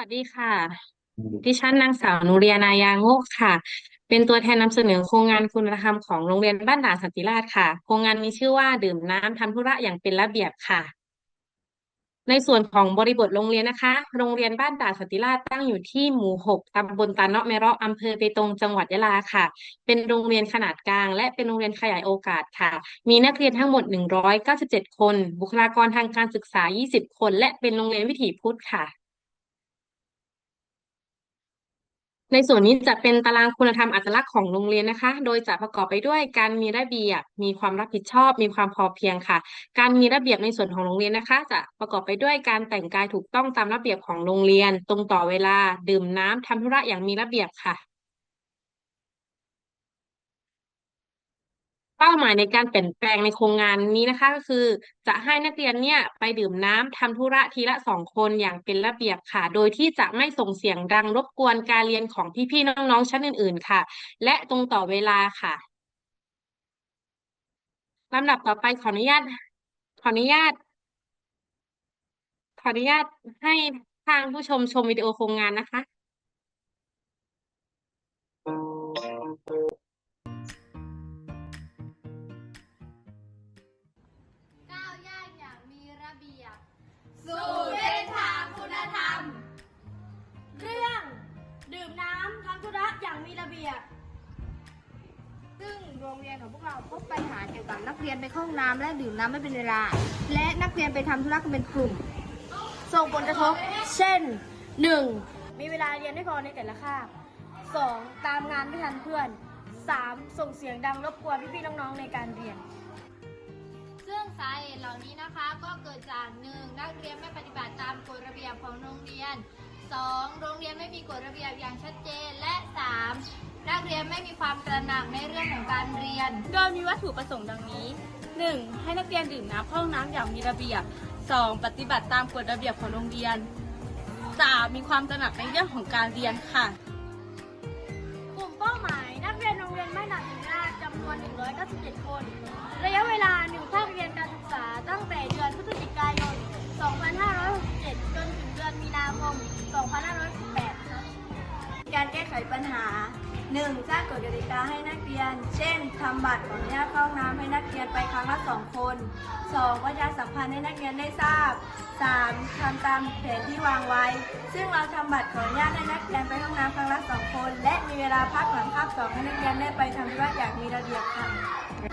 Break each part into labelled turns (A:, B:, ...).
A: วัสดีค่ะ ดิฉันนางสาวนุเรียนายาโงกค่ะ เป็นตัวแทนนำเสนอโครงงานคุณธรรมของโรงเรียนบ้านด่านสันติราษฎร์ค่ะ โครงงานมีชื่อว่าดื่มน้ำทำธุระอย่างเป็นระเบียบค่ะ ในส่วนของบริบทโรงเรียนนะคะ โรงเรียนบ้านด่านสันติราษฎร์ตั้งอยู่ที่หมู่หกตำบลตาเนาะแมเราะอำเภอเบตงจังหวัดยะลาค่ะ เป็นโรงเรียนขนาดกลาง และเป็นโรงเรียนขยายโอกาสค่ะ มีนักเรียนทั้งหมดหนึ่งร้อยเก้าสิบเจ็ดคน บุคลากรทางการศึกษายี่สิบคน และเป็นโรงเรียนวิถีพุทธค่ะ ในส่วนนี้จะเป็นตารางคุณธรรมอัตลักษณ์ของโรงเรียนนะคะ โดยจะประกอบไปด้วยการมีระเบียบ มีความรับผิดชอบ มีความพอเพียงค่ะ การมีระเบียบในส่วนของโรงเรียนนะคะ จะประกอบไปด้วยการแต่งกายถูกต้องตามระเบียบของโรงเรียน ตรงต่อเวลา ดื่มน้ำทำธุระอย่างมีระเบียบค่ะ เป้าหมายในการเปลี่ยนแปลงในโครงงานนี้นะคะ ก็คือ จะให้นักเรียนเนี่ยไปดื่มน้ำทำธุระทีละสองคนอย่างเป็นระเบียบค่ะ โดยที่จะไม่ส่งเสียงดังรบกวนการเรียนของพี่ๆน้องๆชั้นอื่น ๆ ค่ะ และตรงต่อเวลาค่ะลำดับต่อไปขออนุญาต ขออนุญาต ขออนุญาตให้ทางผู้ชมชมวิดีโอโครงงานนะคะ
B: สู่เส้นทางคุณธรรม
C: เรื่องดื่มน้ำทำธุระอย่างมีระเบียบ
B: ซึ่งโรงเรียนของพวกเราพบปัญหาเกี่ยวกับนักเรียนไปเข้าห้องน้ำและดื่มน้ำไม่เป็นเวลา และนักเรียนไปทำธุระกันเป็นกลุ่ม
C: ส่งผลกระทบ เช่น 1. มีเวลาเรียนไม่พอในแต่ละคาบ 2. ตามงานไม่ทันเพื่อน 3. ส่งเสียงดังรบกวนพี่ๆน้องๆในการเรียน
B: ซึ่งสาเหตุเหล่านี้นะคะก็เกิดจากหนึ่งนักเรียนไม่ปฏิบัติตามกฎระเบียบของโรงเรียน 2. โรงเรียนไม่มีกฎระเบียบอย่างชัดเจนและ 3. นักเรียนไม่มีความตระหนักในเรื่องของการเรียน
D: โดยมีวัตถุประสงค์ดังนี้ 1. ให้นักเรียนดื่มน้ำข้าห้องน้ำอย่างมีระเบียบ 2. ปฏิบัติตามกฎระเบียบของโรงเรียน 3. มีความตระหนักในเรื่องของการเรียนค่ะ
C: กลุ่มเป้าหมาย นักเรียนโรงเรียนบ้านด่านสิงห์ราจำนวน 197 คน ระยะเวลาหนึ่งภาคเรียนการศึกษาตั้งแต่เดือนพฤศจิกายน 2567 จนถึงเดือนมีนาคม 2568
E: การแก้ไขปัญหา 1. สร้างกฎกติกาให้นักเรียน เช่น ทำบัตรขออนุญาตเข้าห้องน้ำให้นักเรียนไปครั้งละ2คน 2. ประชาสัมพันธ์ให้นักเรียนได้ทราบ 3. ทำตามแผนที่วางไว้ ซึ่งเราทำบัตรขออนุญาตให้นักเรียนไปห้องน้ำครั้งละ2คน และมีเวลาพักหลังคาบ2ให้นักเรียนได้ไปทำธุระอย่างมีระเบียบค่ะ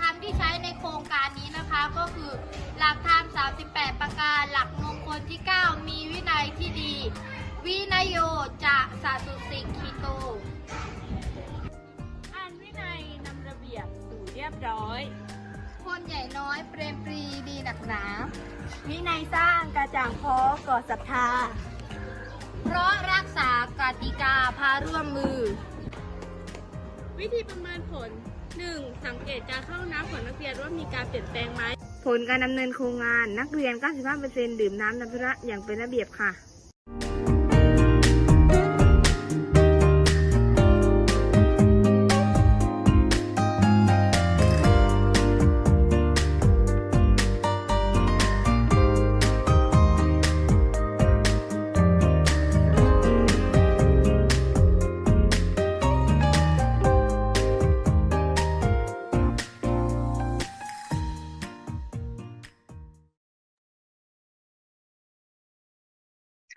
B: ธรรมที่ใช้ในโครงการนี้นะคะก็คือหลักธรรม 38 ประการ หลักมงคลที่ 9 มีวินัยที่ดี วินยโยจะสาสุสิกขิโต
D: ยบร้อย
B: คนใหญ่น้อยเปรมปรีดีหนักหนา
E: วินัยสร้างกระจ่างพอก่อศรัทธา
B: เพราะรักษากติกาพาร่วมมือ
D: วิธีประเมินผล 1. สังเกตการเข้าห้องน้ำของนักเรียนว่ามีการเปลี่ยนแปลงไหม
E: ผลการดำเนินโครงงานนักเรียน 95%ดื่มน้ำทำธุระอย่างเป็นระเบียบค่ะ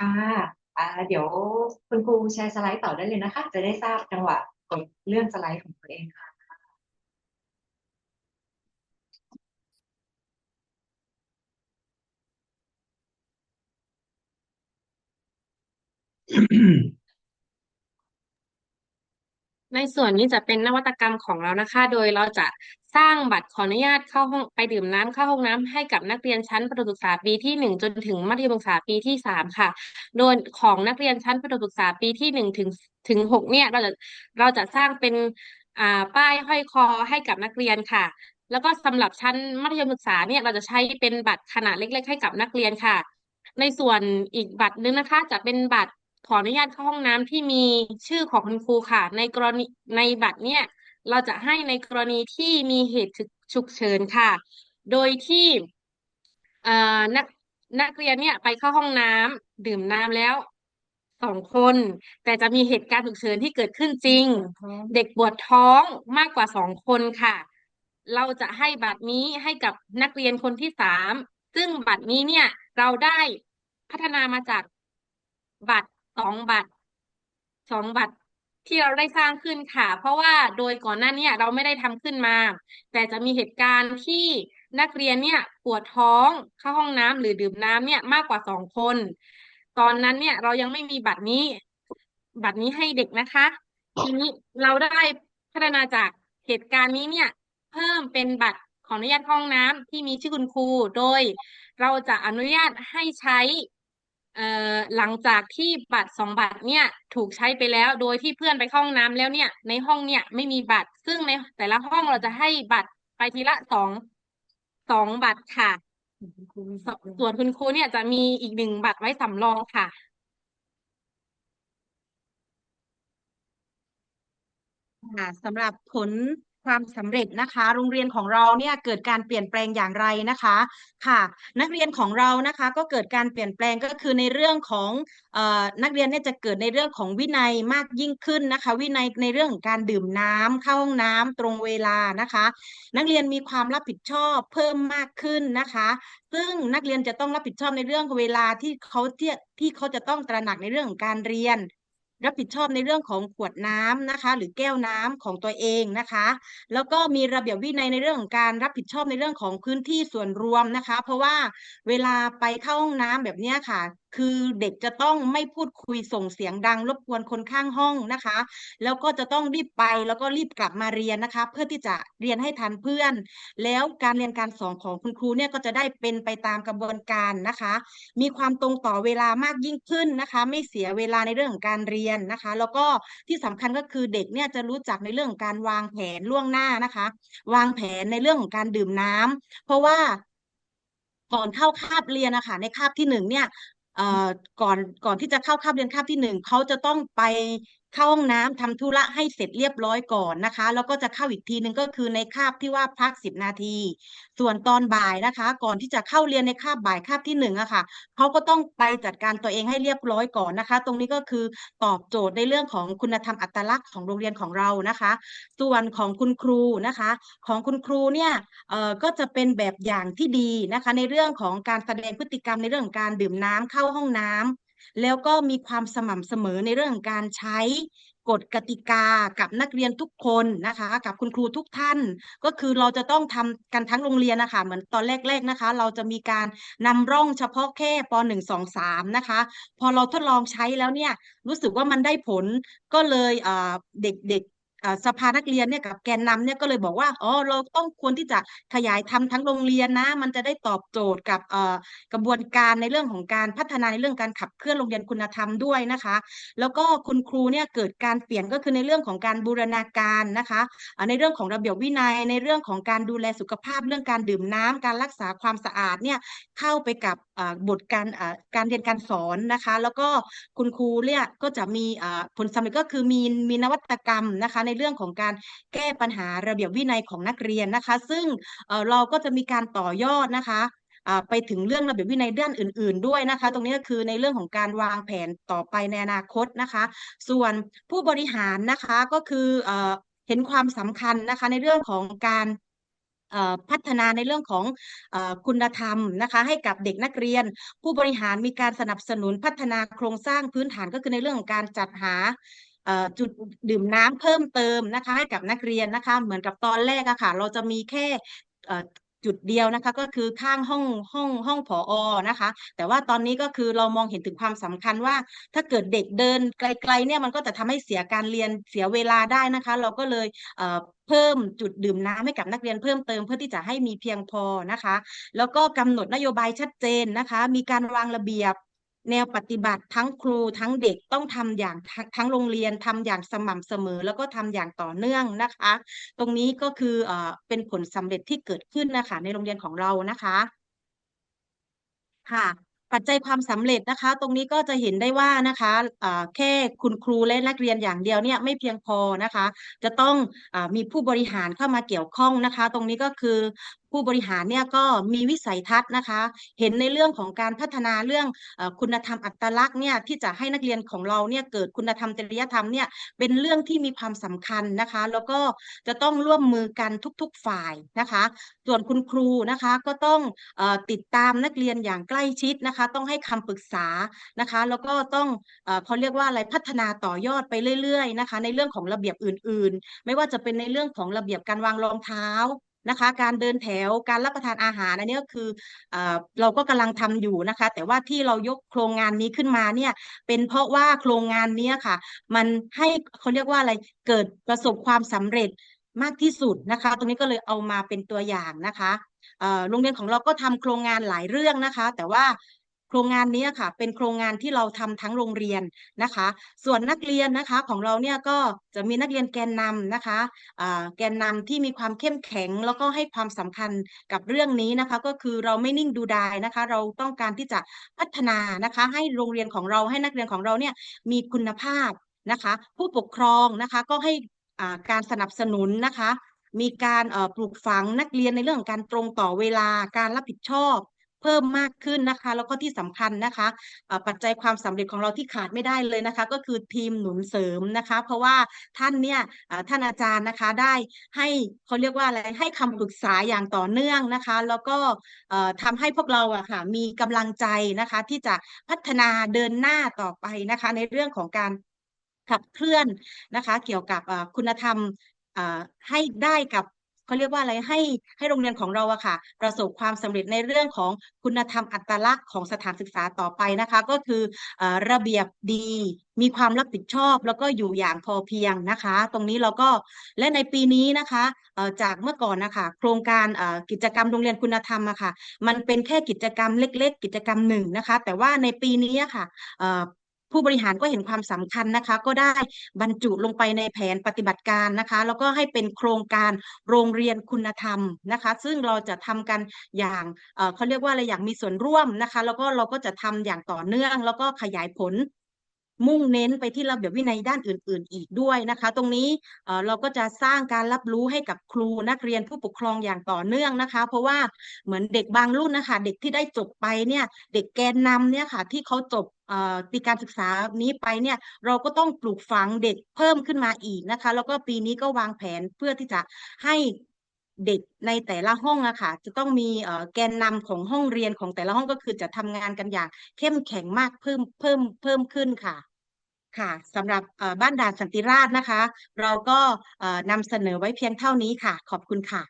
F: ค่ะอ่าเดี๋ยวคุณครูแชร์สไลด์ต่อได้เลยนะคะ จะได้ทราบจังหวะกดเลื่อนสไลด์ของตัวเองค่ะ
A: ในส่วนนี้จะเป็นนวัตกรรมของเรานะคะ โดยเราจะสร้างบัตรขออนุญาตเข้าห้องไปดื่มน้ำเข้าห้องน้ำให้กับนักเรียนชั้นประถมศึกษาปีที่หนึ่งจนถึงมัธยมศึกษาปีที่สามค่ะ โดยของนักเรียนชั้นประถมศึกษาปีที่หนึ่งถึงถึงหกเนี่ยเราจะเราจะสร้างเป็นอ่าป้ายห้อยคอให้กับนักเรียนค่ะ แล้วก็สำหรับชั้นมัธยมศึกษาเนี่ยเราจะใช้เป็นบัตรขนาดเล็ก ๆ ให้กับนักเรียนค่ะ ในส่วนอีกบัตรหนึงนะคะ จะเป็นบัตร ขออนุญาตเข้าห้องน้ำที่มีชื่อของคุณครูค่ะ ในกรณีในบัตรเนี่ย เราจะให้ในกรณีที่มีเหตุฉุกเฉินค่ะ โดยที่เอ่อนักนักเรียนเนี่ยไปเข้าห้องน้ำดื่มน้ำแล้วสองคน แต่จะมีเหตุการณ์ฉุกเฉินที่เกิดขึ้นจริง เด็กปวดท้องมากกว่าสองคนค่ะ เราจะให้บัตรนี้ให้กับนักเรียนคนที่สามซึ่งบัตรนี้เนี่ยเราได้พัฒนามาจากบัตรส องบัตรสองบัตรที่เราได้สร้างขึ้นค่ะ เพราะว่าโดยก่อนหน้านี้เราไม่ได้ทำขึ้นมา แต่จะมีเหตุการณ์ที่นักเรียนเนี่ยปวดท้องเข้าห้องน้ำหรือดื่มน้ำเนี่ยมากกว่าสองคน ตอนนั้นเนี่ยเรายังไม่มีบัตรนี้ บัตรนี้ให้เด็กนะคะ ทีนี้เราได้พัฒนาจากเหตุการณ์นี้เนี่ย เพิ่มเป็นบัตรขออนุญาตห้องน้ำที่มีชื่อคุณครู โดยเราจะอนุญาตให้ใช้ เอ่อหลังจากที่บัตรสองบัตรเนี่ยถูกใช้ไปแล้วโดยที่เพื่อนไปเข้าห้องน้ำแล้วเนี่ย ในห้องเนี่ยไม่มีบัตร ซึ่งในแต่ละห้องเราจะให้บัตรไปทีละสองสองบัตรค่ะส่วนคุณครูเนี่ยจะมีอีกหนึ่งบัตรไว้สำรองค่ะ
G: ค่ะสำหรับผล ความสำเร็จนะคะ โรงเรียนของเราเนี่ยเกิดการเปลี่ยนแปลงอย่างไรนะคะค่ะ นักเรียนของเรานะคะก็เกิดการเปลี่ยนแปลงก็คือในเรื่องของนักเรียนเนี่ยจะเกิดในเรื่องของวินัยมากยิ่งขึ้นนะคะ วินัยในเรื่องของการดื่มน้ำเข้าห้องน้ำตรงเวลานะคะ นักเรียนมีความรับผิดชอบเพิ่มมากขึ้นนะคะ ซึ่งนักเรียนจะต้องรับผิดชอบในเรื่องเวลาที่เขาที่ที่เขาจะต้องตระหนักในเรื่องของการเรียน รับผิดชอบในเรื่องของขวดน้ำนะคะ หรือแก้วน้ำของตัวเองนะคะ แล้วก็มีระเบียบวินัยในเรื่องของการรับผิดชอบในเรื่องของพื้นที่ส่วนรวมนะคะ เพราะว่าเวลาไปเข้าห้องน้ำแบบนี้ค่ะ คือเด็กจะต้องไม่พูดคุยส่งเสียงดัง รบกวนคนข้างห้องนะคะ แล้วก็จะต้องรีบไปแล้วก็รีบกลับมาเรียนนะคะ เพื่อที่จะเรียนให้ทันเพื่อน แล้วการเรียนการสอนของคุณครูเนี่ยก็จะได้เป็นไปตามกระบวนการนะคะ มีความตรงต่อเวลามากยิ่งขึ้นนะคะ ไม่เสียเวลาในเรื่องของการเรียนนะคะ แล้วก็ที่สำคัญก็คือเด็กเนี่ยจะรู้จักในเรื่องของการวางแผนล่วงหน้านะคะ วางแผนในเรื่องของการดื่มน้ำเพราะว่าก่อนเข้าคาบเรียนนะคะในคาบที่หนึ่งเนี่ย ก่อนก่อนที่จะเข้าคาบเรียนคาบที่หนึ่งเขาจะต้องไป เข้าห้องน้ำทำธุระให้เสร็จเรียบร้อยก่อนนะคะ แล้วก็จะเข้าอีกทีหนึ่งก็คือในคาบที่ว่าพักสิบนาที ส่วนตอนบ่ายนะคะ ก่อนที่จะเข้าเรียนในคาบบ่ายคาบที่หนึ่งอะค่ะเขาก็ต้องไปจัดการตัวเองให้เรียบร้อยก่อนนะคะ ตรงนี้ก็คือตอบโจทย์ในเรื่องของคุณธรรมอัตลักษณ์ของโรงเรียนของเรานะคะ ส่วนของคุณครูนะคะ ของคุณครูเนี่ยเอ่อก็จะเป็นแบบอย่างที่ดีนะคะ ในเรื่องของการแสดงพฤติกรรมในเรื่องของการดื่มน้ำเข้าห้องน้ำ แล้วก็มีความสม่ำเสมอในเรื่องการใช้กฎกติกากับนักเรียนทุกคนนะคะ กับคุณครูทุกท่าน ก็คือเราจะต้องทำกันทั้งโรงเรียนนะคะ เหมือนตอนแรกๆนะคะ เราจะมีการนำร่องเฉพาะแค่ป .1 2 3 นะคะ พอเราทดลองใช้แล้วเนี่ยรู้สึกว่ามันได้ผลก็เลยเอ่อเด็กๆ สภานักเรียนเนี่ยกับแกนนำเนี่ยก็เลยบอกว่าอ๋อเราต้องควรที่จะขยายทำทั้งโรงเรียนนะ มันจะได้ตอบโจทย์กับกระบวนการในเรื่องของการพัฒนาในเรื่องการขับเคลื่อนโรงเรียนคุณธรรมด้วยนะคะ แล้วก็คุณครูเนี่ยเกิดการเปลี่ยนก็คือในเรื่องของการบูรณาการนะคะในเรื่องของระเบียบวินัยในเรื่องของการดูแลสุขภาพเรื่องการดื่มน้ำการรักษาความสะอาดเนี่ยเข้าไปกับ บทการการเรียนการสอนนะคะ แล้วก็คุณครูเนี่ยก็จะมีผลสำเร็จก็คือมีมีนวัตกรรมนะคะ ในเรื่องของการแก้ปัญหาระเบียบวินัยของนักเรียนนะคะ ซึ่งเราก็จะมีการต่อยอดนะคะไปถึงเรื่องระเบียบวินัยด้านอื่น ๆ ด้วยนะคะ ตรงนี้ก็คือในเรื่องของการวางแผนต่อไปในอนาคตนะคะ ส่วนผู้บริหารนะคะก็คือเห็นความสำคัญนะคะในเรื่องของการ พัฒนาในเรื่องของอคุณธรรมนะคะให้กับเด็กนักเรียน ผู้บริหารมีการสนับสนุนพัฒนาโครงสร้างพื้นฐานก็คือในเรื่องของการจัดหาจุดดื่มน้ำเพิ่มเติมนะคะให้กับนักเรียนนะคะเหมือนกับตอนแรกอะค่ะเราจะมีแค่ จุดเดียวนะคะก็คือข้างห้องห้องห้องผอนะคะ แต่ว่าตอนนี้ก็คือเรามองเห็นถึงความสำคัญว่า ถ้าเกิดเด็กเดินไกลๆเนี่ยมันก็จะทำให้เสียการเรียนเสียเวลาได้นะคะ เราก็เลยเเพิ่มจุดดื่มน้ำให้กับนักเรียนเพิ่มเติมเพื่อที่จะให้มีเพียงพอนะคะ แล้วก็กำหนดนโยบายชัดเจนนะคะ มีการวางระเบียบ แนวปฏิบัติทั้งครูทั้งเด็กต้องทำอย่างทั้งทั้งโรงเรียนทำอย่างสม่ำเสมอ แล้วก็ทำอย่างต่อเนื่องนะคะ ตรงนี้ก็คือเอ่อเป็นผลสำเร็จที่เกิดขึ้นนะคะในโรงเรียนของเรานะคะค่ะปัจจัยความสำเร็จนะคะ ตรงนี้ก็จะเห็นได้ว่านะคะเอ่อแค่คุณครูและนักเรียนอย่างเดียวเนี่ยไม่เพียงพอนะคะ จะต้องอมีผู้บริหารเข้ามาเกี่ยวข้องนะคะ ตรงนี้ก็คือ ผู้บริหารเนี่ยก็มีวิสัยทัศน์นะคะ เห็นในเรื่องของการพัฒนาเรื่องคุณธรรมอัตลักษณ์เนี่ยที่จะให้นักเรียนของเราเนี่ยเกิดคุณธรรมจริยธรรมเนี่ยเป็นเรื่องที่มีความสำคัญนะคะ แล้วก็จะต้องร่วมมือกันทุกๆฝ่ายนะคะ ส่วนคุณครูนะคะก็ต้องอติดตามนักเรียนอย่างใกล้ชิดนะคะ ต้องให้คำปรึกษานะคะ แล้วก็ต้องเอ่อเขาเรียกว่าอะไรพัฒนาต่อยอดไปเรื่อยๆนะคะ ในเรื่องของระเบียบอื่น ๆ ไม่ว่าจะเป็นในเรื่องของระเบียบการวางรองเท้า นะคะ การเดินแถวการรับประทานอาหารอันนี้ก็คือเอเราก็กำลังทำอยู่นะคะ แต่ว่าที่เรายกโครงงานนี้ขึ้นมาเนี่ยเป็นเพราะว่าโครงงานนี้ค่ะ มันให้เขาเรียกว่าอะไรเกิดประสบความสำเร็จมากที่สุดนะคะ ตรงนี้ก็เลยเอามาเป็นตัวอย่างนะคะโรงเรียนของเราก็ทำโครงงานหลายเรื่องนะคะ แต่ว่า โครงงานนี้ค่ะ เป็นโครงงานที่เราทำทั้งโรงเรียนนะคะ ส่วนนักเรียนนะคะของเราเนี่ยก็จะมีนักเรียนแกนนำนะคะแกนนำที่มีความเข้มแข็งแล้วก็ให้ความสำคัญกับเรื่องนี้นะคะ ก็คือเราไม่นิ่งดูดายนะคะ เราต้องการที่จะพัฒนานะคะ ให้โรงเรียนของเราให้นักเรียนของเราเนี่ยมีคุณภาพนะคะ ผู้ปกครองนะคะก็ให้การสนับสนุนนะคะมีการปลูกฝังนักเรียนในเรื่องการตรงต่อเวลาการรับผิดชอบ เพิ่มมากขึ้นนะคะ แล้วก็ที่สำคัญนะคะปัจจัยความสำเร็จของเราที่ขาดไม่ได้เลยนะคะ ก็คือทีมหนุนเสริมนะคะ เพราะว่าท่านเนี่ยท่านอาจารย์นะคะได้ให้เขาเรียกว่าอะไรให้คำปรึกษาอย่างต่อเนื่องนะคะ แล้วก็เอ่อทำให้พวกเราอะค่ะมีกำลังใจนะคะ ที่จะพัฒนาเดินหน้าต่อไปนะคะ ในเรื่องของการขับเคลื่อนนะคะ เกี่ยวกับคุณธรรมให้ได้กับ เขาเรียกว่าอะไรให้ให้โรงเรียนของเราอะค่ะ ประสบความสำเร็จในเรื่องของคุณธรรมอัตลักษณ์ของสถานศึกษาต่อไปนะคะ ก็คืออระเบียบดีมีความรับผิดชอบแล้วก็อยู่อย่างพอเพียงนะคะ ตรงนี้เราก็และในปีนี้นะคะจากเมื่อก่อนนะคะโครงการกิจกรรมโรงเรียนคุณธรรมอะค่ะ มันเป็นแค่กิจกรรมเล็ก ๆ กิจกรรมหนึ่งนะคะ แต่ว่าในปีนี้ะค่ะเอ่อ ผู้บริหารก็เห็นความสำคัญนะคะ ก็ได้บรรจุลงไปในแผนปฏิบัติการนะคะ แล้วก็ให้เป็นโครงการโรงเรียนคุณธรรมนะคะ ซึ่งเราจะทำกันอย่างเเขาเรียกว่าอะไรอย่างมีส่วนร่วมนะคะ แล้วก็เราก็จะทำอย่างต่อเนื่อง แล้วก็ขยายผลมุ่งเน้นไปที่ระเบียบวินัยด้านอื่น ๆ อีกด้วยนะคะ ตรงนี้เราก็จะสร้างการรับรู้ให้กับครูนักเรียนผู้ปกครองอย่างต่อเนื่องนะคะ เพราะว่าเหมือนเด็กบางรุ่นนะคะ เด็กที่ได้จบไปเนี่ย เด็กแกนนำเนี่ยค่ะ ที่เขาจบ ปีการศึกษานี้ไปเนี่ยเราก็ต้องปลูกฝังเด็กเพิ่มขึ้นมาอีกนะคะ แล้วก็ปีนี้ก็วางแผนเพื่อที่จะให้เด็กในแต่ละห้องอะค่ะ จะต้องมีแกนนำของห้องเรียนของแต่ละห้องก็คือจะทำงานกันอย่างเข้มแข็งมากเพิ่มเพิ่มเพิ่มขึ้นค่ะค่ะสำหรับบ้านด่านสันติราษนะคะ เราก็นำเสนอไว้เพียงเท่านี้ค่ะ ขอบคุณค่ะ